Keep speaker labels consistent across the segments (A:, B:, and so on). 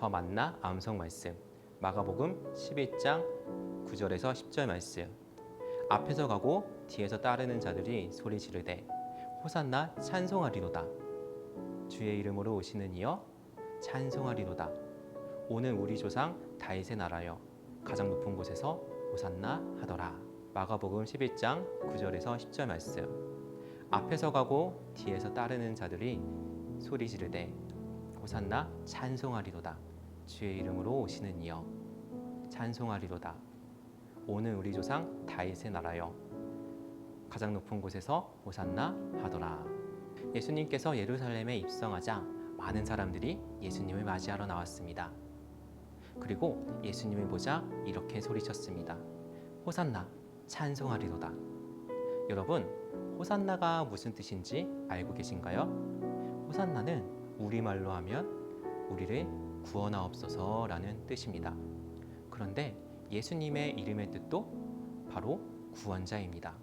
A: 더 만나? 암송 말씀. 마가복음 11장 9절에서 10절 말씀. 앞에서 가고 뒤에서 따르는 자들이 소리 지르되 호산나 찬송하리로다. 주의 이름으로 오시는 이여 찬송하리로다. 오는 우리 조상 다윗의 나라여 가장 높은 곳에서 호산나 하더라. 마가복음 11장 9절에서 10절 말씀. 앞에서 가고 뒤에서 따르는 자들이 소리 지르되 호산나 찬송하리로다 주의 이름으로 오시는 이여 찬송하리로다 오는 우리 조상 다윗의 나라여 가장 높은 곳에서 호산나 하더라 예수님께서 예루살렘에 입성하자 많은 사람들이 예수님을 맞이하러 나왔습니다. 그리고 예수님을 보자 이렇게 소리쳤습니다. 호산나 찬송하리로다. 여러분, 호산나가 무슨 뜻인지 알고 계신가요? 호산나는 우리말로 하면 우리를 구원하옵소서라는 뜻입니다. 그런데 예수님의 이름의 뜻도 바로 구원자입니다.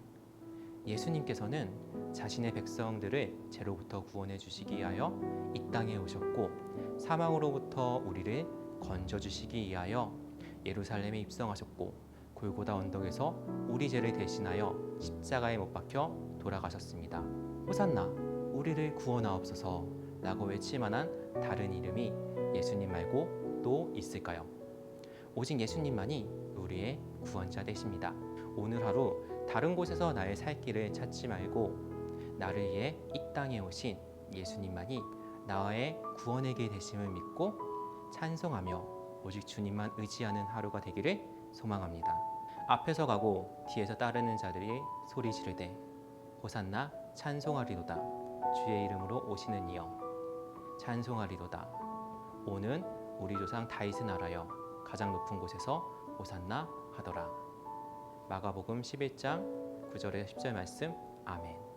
A: 예수님께서는 자신의 백성들을 죄로부터 구원해 주시기 위하여 이 땅에 오셨고 사망으로부터 우리를 건져 주시기 위하여 예루살렘에 입성하셨고 골고다 언덕에서 우리 죄를 대신하여 십자가에 못 박혀 돌아가셨습니다. 호산나 우리를 구원하옵소서 라고 외칠 만한 다른 이름이 예수님 말고 또 있을까요? 오직 예수님만이 우리의 구원자 되십니다. 오늘 하루 다른 곳에서 나의 살 길을 찾지 말고 나를 위해 이 땅에 오신 예수님만이 나의 구원의 길 되심을 믿고 찬송하며 오직 주님만 의지하는 하루가 되기를 소망합니다. 앞에서 가고 뒤에서 따르는 자들이 소리 지르되 호산나 찬송하리로다 주의 이름으로 오시는 이여 찬송하리로다. 오는 우리 조상 다윗의 나라여 가장 높은 곳에서 호산나 하더라. 마가복음 11장 9절에 10절 말씀. 아멘